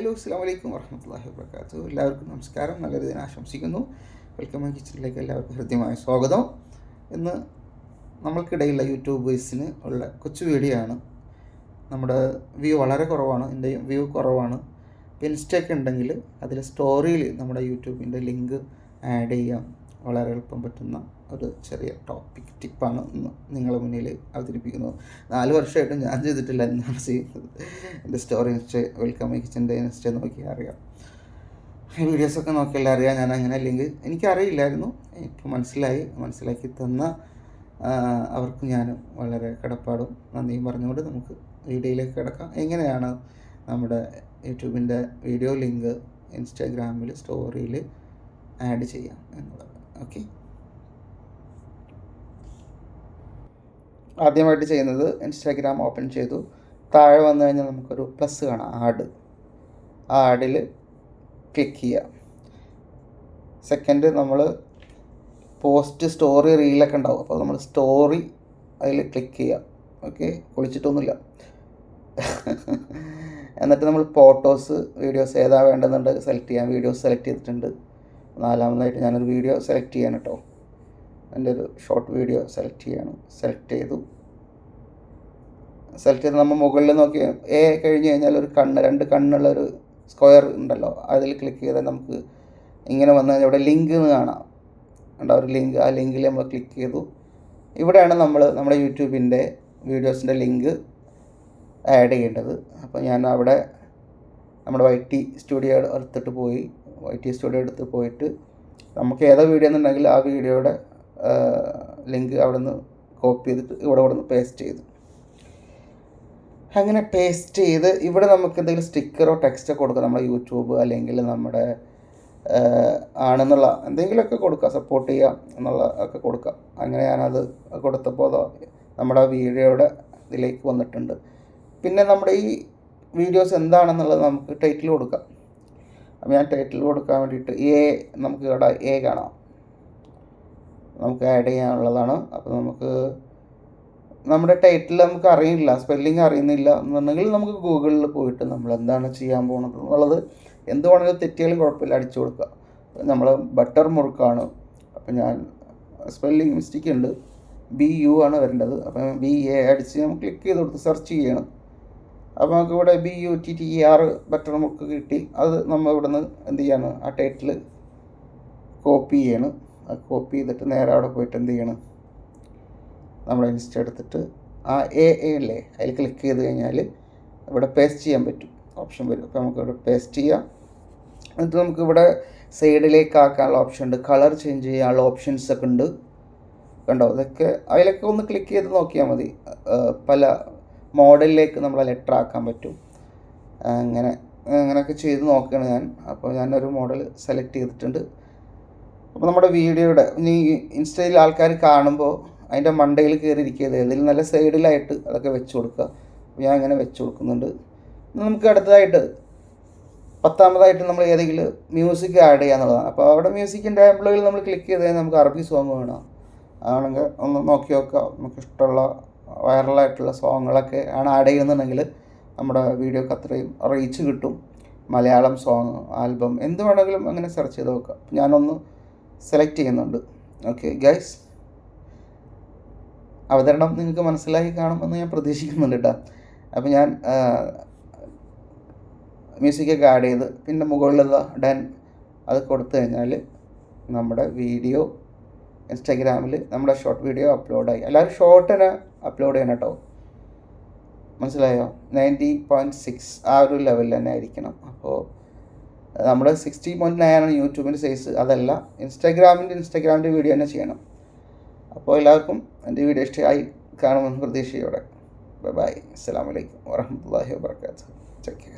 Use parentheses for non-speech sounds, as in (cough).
Hello അസ്സാം വലൈക്കും വർഹമത്തല്ലാഹി വാബർക്കാത്തു എല്ലാവർക്കും നമസ്കാരം. നല്ലൊരു ദിനം ആശംസിക്കുന്നു. വെൽക്കം മൈ കിച്ചണിലേക്ക് എല്ലാവർക്കും ഹൃദ്യമായ സ്വാഗതം. ഇന്ന് നമ്മൾക്കിടയിലുള്ള യൂട്യൂബേഴ്സിന് ഉള്ള കൊച്ചു വീഡിയോ ആണ്. നമ്മുടെ വ്യൂ വളരെ കുറവാണ്. എന്റെ വ്യൂ കുറവാണ്. ഇൻസ്റ്റയൊക്കെ ഉണ്ടെങ്കിൽ അതിൽ സ്റ്റോറിയിൽ നമ്മുടെ യൂട്യൂബിന്റെ ലിങ്ക് ആഡ് ചെയ്യാൻ വളരെ എളുപ്പം പറ്റുന്ന ഒരു ചെറിയ ടോപ്പിക് ടിപ്പാണ് ഇന്ന് നിങ്ങളുടെ മുന്നിൽ അവതരിപ്പിക്കുന്നത്. നാല് വർഷമായിട്ടും ഞാൻ ചെയ്തിട്ടില്ല എന്നാണ് ചെയ്യുന്നത്. എന്റെ സ്റ്റോറി ഇൻസ്റ്റേ വെൽക്കം കിച്ചന്റെ ഇൻസ്റ്റേ നോക്കിയാൽ അറിയാം. ഈ വീഡിയോസൊക്കെ നോക്കിയാൽ അറിയാം ഞാൻ അങ്ങനെ അല്ലെങ്കിൽ എനിക്കറിയില്ലായിരുന്നു. എനിക്ക് മനസ്സിലായി. മനസ്സിലാക്കി തന്ന അവർക്ക് ഞാൻ വളരെ കടപ്പാടും നന്ദിയും പറഞ്ഞുകൊണ്ട് നമുക്ക് വീഡിയോയിലേക്ക് കിടക്കാം. എങ്ങനെയാണ് നമ്മുടെ യൂട്യൂബിന്റെ വീഡിയോ ലിങ്ക് ഇൻസ്റ്റാഗ്രാമിൽ സ്റ്റോറിയിൽ ആഡ് ചെയ്യാം എന്നുള്ളത്? ഓക്കെ ആദ്യമായിട്ട് ചെയ്യുന്നത് ഇൻസ്റ്റാഗ്രാം ഓപ്പൺ ചെയ്തു. താഴെ വന്നു കഴിഞ്ഞാൽ നമുക്കൊരു പ്ലസ് കാണാം ആഡ് ആ ആഡിൽ ക്ലിക്ക് ചെയ്യുക സെക്കൻഡ് നമ്മൾ പോസ്റ്റ് സ്റ്റോറി റീലൊക്കെ ഉണ്ടാവും. അപ്പോൾ നമ്മൾ സ്റ്റോറി അതിൽ ക്ലിക്ക് ചെയ്യുക ഓക്കെ കുളിച്ചിട്ടൊന്നുമില്ല. (laughs) എന്നിട്ട് നമ്മൾ ഫോട്ടോസ് വീഡിയോസ് ഏതാ വേണ്ടതെന്നുണ്ട് സെലക്ട് ചെയ്യാം. വീഡിയോസ് സെലക്ട് ചെയ്തിട്ടുണ്ട്. നാലാമതായിട്ട് ഞാനൊരു വീഡിയോ സെലക്ട് ചെയ്യാൻ കേട്ടോ എന്റെ ഒരു ഷോർട്ട് വീഡിയോ സെലക്ട് ചെയ്യാണ്. സെലക്ട് ചെയ്തു. സെലക്ട് ചെയ്ത് നമ്മൾ മുകളിൽ നോക്കി എ കഴിഞ്ഞ് കഴിഞ്ഞാൽ ഒരു കണ്ണ് രണ്ട് കണ്ണുള്ള ഒരു സ്ക്വയർ ഉണ്ടല്ലോ. അതിൽ ക്ലിക്ക് ചെയ്താൽ നമുക്ക് ഇങ്ങനെ വന്നു കഴിഞ്ഞാൽ ഇവിടെ ലിങ്ക് എന്ന് കാണാം. ഉണ്ടാ ഒരു ലിങ്ക് ആ ലിങ്കിൽ നമ്മൾ ക്ലിക്ക് ചെയ്തു. ഇവിടെയാണ് നമ്മൾ നമ്മുടെ യൂട്യൂബിന്റെ വീഡിയോസിന്റെ ലിങ്ക് ആഡ് ചെയ്യേണ്ടത്. അപ്പോൾ ഞാൻ അവിടെ നമ്മുടെ വൈ ടി സ്റ്റുഡിയോ എടുത്തിട്ട് പോയി. വൈ ടി സ്റ്റുഡിയോ എടുത്ത് പോയിട്ട് നമുക്ക് ഏതാ വീഡിയോ എന്നുണ്ടെങ്കിൽ ആ വീഡിയോയുടെ ലിങ്ക് അവിടെ നിന്ന് കോപ്പി ചെയ്തിട്ട് ഇവിടെ ഇവിടെ നിന്ന് പേസ്റ്റ് ചെയ്തു. അങ്ങനെ പേസ്റ്റ് ചെയ്ത് ഇവിടെ നമുക്ക് എന്തെങ്കിലും സ്റ്റിക്കറോ ടെക്സ്റ്റോ കൊടുക്കാം. നമ്മുടെ യൂട്യൂബ് അല്ലെങ്കിൽ നമ്മുടെ ആണെന്നുള്ള എന്തെങ്കിലുമൊക്കെ കൊടുക്കുക സപ്പോർട്ട് ചെയ്യാം എന്നുള്ള ഒക്കെ കൊടുക്കാം. അങ്ങനെ ഞാനത് കൊടുത്തപ്പോൾ നമ്മുടെ വീഡിയോയുടെ ഇതിലേക്ക് വന്നിട്ടുണ്ട്. പിന്നെ നമ്മുടെ ഈ വീഡിയോസ് എന്താണെന്നുള്ളത് നമുക്ക് ടൈറ്റിൽ കൊടുക്കാം. അപ്പോൾ ഞാൻ ടൈറ്റിൽ കൊടുക്കാൻ വേണ്ടിയിട്ട് എ നമുക്ക് ഇവിടെ എ കാണാം. നമുക്ക് ആഡ് ചെയ്യാനുള്ളതാണ്. അപ്പോൾ നമുക്ക് നമ്മുടെ ടൈറ്റിൽ നമുക്ക് അറിയില്ല സ്പെല്ലിംഗ് അറിയുന്നില്ല എന്നുണ്ടെങ്കിൽ നമുക്ക് ഗൂഗിളിൽ പോയിട്ട് നമ്മൾ എന്താണ് ചെയ്യാൻ പോകുന്നത് എന്നുള്ളത് എന്ത് വേണമെങ്കിലും തെറ്റിയാലും കുഴപ്പമില്ല അടിച്ചു കൊടുക്കുക. നമ്മൾ ബട്ടർ മുറുക്കാണ്. അപ്പം ഞാൻ സ്പെല്ലിംഗ് മിസ്റ്റേക്ക് ഉണ്ട്. ബി യു ആണ് വരേണ്ടത്. അപ്പം ബി എ അടിച്ച് നമ്മൾ ക്ലിക്ക് ചെയ്ത് കൊടുത്ത് സെർച്ച് ചെയ്യണം. അപ്പോൾ നമുക്ക് ഇവിടെ B U T T R button നമുക്ക് കിട്ടി. അത് നമ്മൾ ഇവിടെ നിന്ന് എന്ത് ചെയ്യാണ്? ആ ടൈറ്റിൽ കോപ്പി ചെയ്യണം. അത് കോപ്പി ചെയ്തിട്ട് നേരെ അവിടെ പോയിട്ട് എന്ത് ചെയ്യണം? നമ്മൾ ഇൻസ്റ്റ എടുത്തിട്ട് ആ എ എ അല്ലേ അതിൽ ക്ലിക്ക് ചെയ്ത് കഴിഞ്ഞാൽ ഇവിടെ പേസ്റ്റ് ചെയ്യാൻ പറ്റും. ഓപ്ഷൻ വരും. അപ്പോൾ നമുക്ക് ഇവിടെ പേസ്റ്റ് ചെയ്യാം. എന്നിട്ട് നമുക്ക് ഇവിടെ സൈഡിലേക്ക് ആക്കാനുള്ള ഓപ്ഷൻ ഉണ്ട്. കളർ ചേഞ്ച് ചെയ്യാനുള്ള ഓപ്ഷൻസ് ഒക്കെ ഉണ്ട്. കണ്ടോ? ഇതൊക്കെ അതിലൊക്കെ ഒന്ന് ക്ലിക്ക് ചെയ്ത് നോക്കിയാൽ മതി. പല മോഡലിലേക്ക് നമ്മൾ ലെറ്റർ ആക്കാൻ പറ്റും. അങ്ങനെ അങ്ങനെയൊക്കെ ചെയ്ത് നോക്കുകയാണ് ഞാൻ. അപ്പോൾ ഞാനൊരു മോഡൽ സെലക്ട് ചെയ്തിട്ടുണ്ട്. അപ്പോൾ നമ്മുടെ വീഡിയോയുടെ ഇനി ഇൻസ്റ്റയിൽ ആൾക്കാർ കാണുമ്പോൾ അതിന്റെ മണ്ടയിൽ കയറി ഇരിക്കരുത് ഇതിൽ നല്ല സൈഡിലായിട്ട് അതൊക്കെ വെച്ച് കൊടുക്കുക. ഞാൻ അങ്ങനെ വെച്ച് കൊടുക്കുന്നുണ്ട്. നമുക്ക് അടുത്തതായിട്ട് പത്താമതായിട്ട് നമ്മൾ ഏതെങ്കിലും മ്യൂസിക് ആഡ് ചെയ്യുക എന്നുള്ളതാണ്. അപ്പോൾ അവിടെ മ്യൂസിക്കിന്റെ ആംപ്ലോയിൽ നമ്മൾ ക്ലിക്ക് ചെയ്ത് നമുക്ക് അറബി സോങ് വേണം. ആണെങ്കിൽ ഒന്ന് നോക്കി നോക്കുക നമുക്ക് ഇഷ്ടമുള്ള വൈറലായിട്ടുള്ള സോങ്ങുകളൊക്കെ ആണ് ആഡ് ചെയ്യുന്നുണ്ടെങ്കിൽ നമ്മുടെ വീഡിയോക്ക് അത്രയും റീച്ച് കിട്ടും. മലയാളം സോങ് ആൽബം എന്ത് വേണമെങ്കിലും അങ്ങനെ സെർച്ച് ചെയ്ത് നോക്കാം. ഞാനൊന്ന് സെലക്ട് ചെയ്യുന്നുണ്ട്. ഓക്കെ ഗൈസ് അവതരണം നിങ്ങൾക്ക് മനസ്സിലാക്കി കാണുമെന്ന് ഞാൻ പ്രതീക്ഷിക്കുന്നുണ്ട് കേട്ടോ അപ്പോൾ ഞാൻ മ്യൂസിക്കൊക്കെ ആഡ് ചെയ്ത് പിന്നെ മുകളിലുള്ള ഡാൻ അത് കൊടുത്തു കഴിഞ്ഞാൽ നമ്മുടെ വീഡിയോ ഇൻസ്റ്റാഗ്രാമിൽ നമ്മുടെ ഷോർട്ട് വീഡിയോ അപ്ലോഡായി എല്ലാവരും ഷോർട്ട് തന്നെ അപ്ലോഡ് ചെയ്യണം കേട്ടോ മനസ്സിലായോ? നയന്റി പോയിന്റ് സിക്സ് ആ ഒരു ലെവലിൽ തന്നെ ആയിരിക്കണം. അപ്പോൾ നമ്മുടെ സിക്സ്റ്റി പോയിന്റ് നയൻ ആണ് യൂട്യൂബിന്റെ സൈസ് അതല്ല ഇൻസ്റ്റാഗ്രാമിന്റെ ഇൻസ്റ്റാഗ്രാമിന്റെ വീഡിയോ തന്നെ ചെയ്യണം. അപ്പോൾ എല്ലാവർക്കും എന്റെ വീഡിയോ ഇഷ്ടമായി കാണുമെന്ന് പ്രതീക്ഷയോടെ. ബൈ ബൈ അസ്സാം വലൈക്കും വാഹമത്തല്ലാഹി വാബർക്കാത്തു ചെക്ക്